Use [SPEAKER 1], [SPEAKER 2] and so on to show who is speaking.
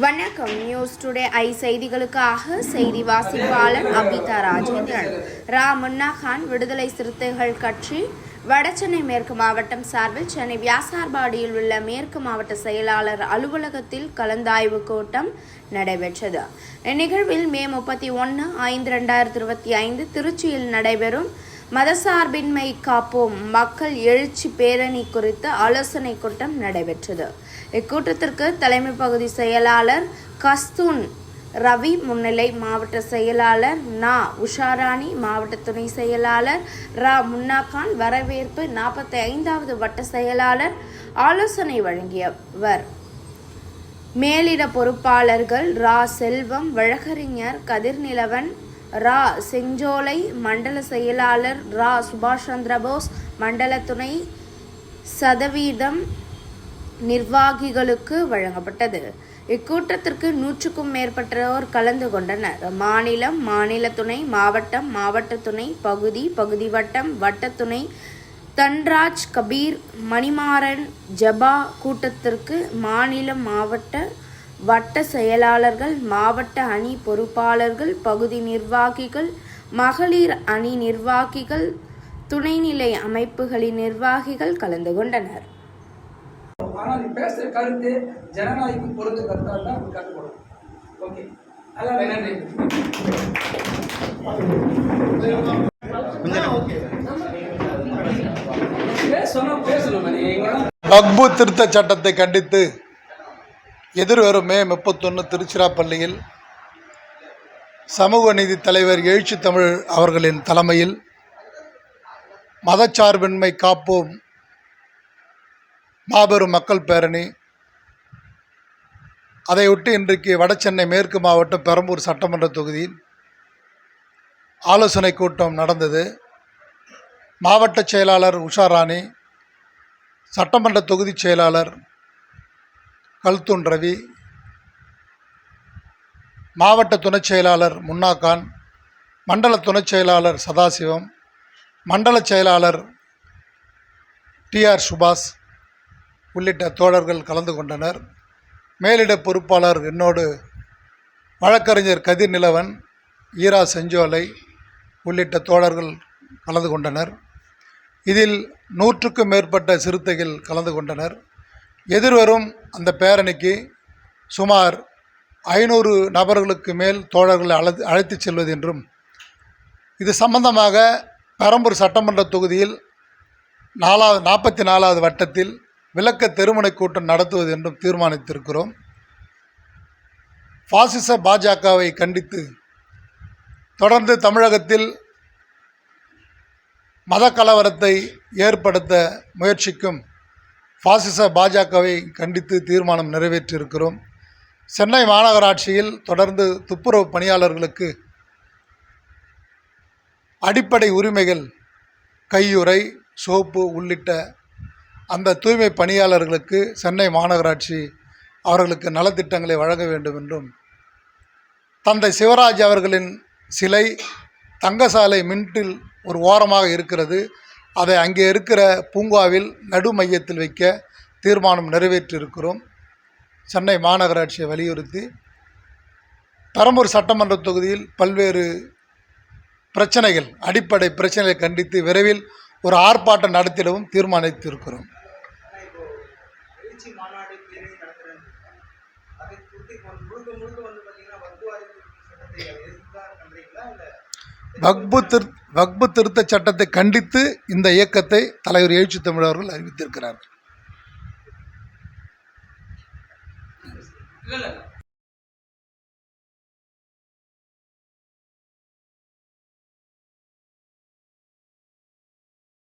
[SPEAKER 1] வணக்கம். News today I செய்திகளுக்காக செய்தி வாசிப்பாளர் அபிதா ராஜேந்திரன். ரா. முன்னா கான் விடுதலை சிறுத்தைகள் கட்சி வடசென்னை மேற்கு மாவட்டம் சார்பில் சென்னை வியாசார்பாடியில் உள்ள மேற்கு மாவட்ட செயலாளர் அலுவலகத்தில் கலந்தாய்வு கூட்டம் நடைபெற்றது. இந்நிகழ்வில் மே முப்பத்தி ஒன்று ஐந்து ரெண்டாயிரத்தி இருபத்தி ஐந்து திருச்சியில் நடைபெறும் மதசார்பின்மை காப்போம். மக்கள் எழுச்சி பேரணி குறித்து ஆலோசனை கூட்டம் நடைபெற்றது. இக்கூட்டத்திற்கு தலைமை பகுதி செயலாளர் கஸ்தூன் ரவி முன்னிலை மாவட்ட செயலாளர் நா. உஷாராணி மாவட்ட துணை செயலாளர் ரா. முன்னாகான் வரவேற்பு நாற்பத்தி ஐந்தாவது வட்ட செயலாளர் ஆலோசனை வழங்கியவர். மேலிட பொறுப்பாளர்கள் ரா. செல்வம் வழக்கறிஞர் கதிர்நிலவன் ரா செஞ்சோலை மண்டல செயலாளர் ரா சுபாஷ் சந்திரபோஸ் மண்டல துணை சதவீதம் நிர்வாகிகளுக்கு வழங்கப்பட்டது. இக்கூட்டத்திற்கு நூற்றுக்கும் மேற்பட்டோர் கலந்து கொண்டனர். மாநிலம் மாநில துணை மாவட்டம் மாவட்ட துணை பகுதி பகுதி வட்டம் வட்ட துணை தன்ராஜ் கபீர் மணிமாறன் ஜபா கூட்டத்திற்கு மாநில மாவட்ட வட்ட செயலாளர்கள் மாவட்ட அணி பொறுப்பாளர்கள் பகுதி நிர்வாகிகள் மகளிர் அணி நிர்வாகிகள் துணைநிலை அமைப்புகளின் நிர்வாகிகள் கலந்து கொண்டனர்.
[SPEAKER 2] ஆனால் நீ பேசுகிற கருத்து ஜனநாயகம் பொருந்த கருத்தாக தான் உங்களுக்கு கற்றுக்கணும் ஓகே.
[SPEAKER 3] வக்பு திருத்த சட்டத்தை கண்டித்து எதிர்வரும் மே முப்பத்தொன்று திருச்சிராப்பள்ளியில் சமூக நீதி தலைவர் எழுச்சி தமிழ் அவர்களின் தலைமையில் மதச்சார்பின்மை காப்போம் மாபெரும் மக்கள் பேரணி. அதையொட்டி இன்றைக்கு வடசென்னை மேற்கு மாவட்டம் பெரம்பூர் சட்டமன்ற தொகுதியில் ஆலோசனை கூட்டம் நடந்தது. மாவட்ட செயலாளர் உஷாராணி சட்டமன்ற தொகுதி செயலாளர் கல்துன் ரவி மாவட்ட துணைச் செயலாளர் முன்னாக்கான் மண்டல துணைச் செயலாளர் சதாசிவம் மண்டல செயலாளர் டிஆர் சுபாஷ் உள்ளிட்ட தோழர்கள் கலந்து கொண்டனர். மேலிட பொறுப்பாளர் என்னோடு வழக்கறிஞர் கதிர் நிலவன் ஈரா செஞ்சோலை உள்ளிட்ட தோழர்கள் கலந்து கொண்டனர். இதில் நூற்றுக்கும் மேற்பட்ட சிறுத்தைகள் கலந்து கொண்டனர். எதிர்வரும் அந்த பேரணிக்கு சுமார் ஐநூறு நபர்களுக்கு மேல் தோழர்களை அழை அழைத்துச் செல்வது என்றும் இது சம்பந்தமாக பெரம்பூர் சட்டமன்ற தொகுதியில் நாலாவது நாற்பத்தி நாலாவது வட்டத்தில் விளக்க தெருமுனை கூட்டம் நடத்துவது என்றும் தீர்மானித்திருக்கிறோம். பாசிச பாஜகவை கண்டித்து தொடர்ந்து தமிழகத்தில் மத கலவரத்தை ஏற்படுத்த முயற்சிக்கும் பாசிச பாஜகவை கண்டித்து தீர்மானம் நிறைவேற்றியிருக்கிறோம். சென்னை மாநகராட்சியில் தொடர்ந்து துப்புரவு பணியாளர்களுக்கு அடிப்படை உரிமைகள் கையுறை சோப்பு உள்ளிட்ட அந்த தூய்மை பணியாளர்களுக்கு சென்னை மாநகராட்சி அவர்களுக்கு நலத்திட்டங்களை வழங்க வேண்டும் என்றும் தந்தை சிவராஜ் அவர்களின் சிலை தங்கசாலை மின்ட்டில் ஒரு ஓரமாக இருக்கிறது. அதை அங்கே இருக்கிற பூங்காவில் நடு மையத்தில் வைக்க தீர்மானம் நிறைவேற்றியிருக்கிறோம். சென்னை மாநகராட்சியை வலியுறுத்தி பெரம்பூர் சட்டமன்ற தொகுதியில் பல்வேறு பிரச்சனைகள் அடிப்படை பிரச்சனைகளை கண்டித்து விரைவில் ஒரு ஆர்ப்பாட்டம் நடத்திடவும் தீர்மானித்திருக்கிறோம்.
[SPEAKER 4] முழுக்க முழுக்க வந்து பார்த்தீங்கன்னா வகுவாரி சட்டத்தை எதிர்த்து தான் இல்லை
[SPEAKER 3] வக்பு திரு வக்பு திருத்த சட்டத்தை கண்டித்து இந்த இயக்கத்தை தலைவர் எழுச்சி தமிழர்கள் அவர்கள் அறிவித்திருக்கிறார்கள்
[SPEAKER 2] இல்லை.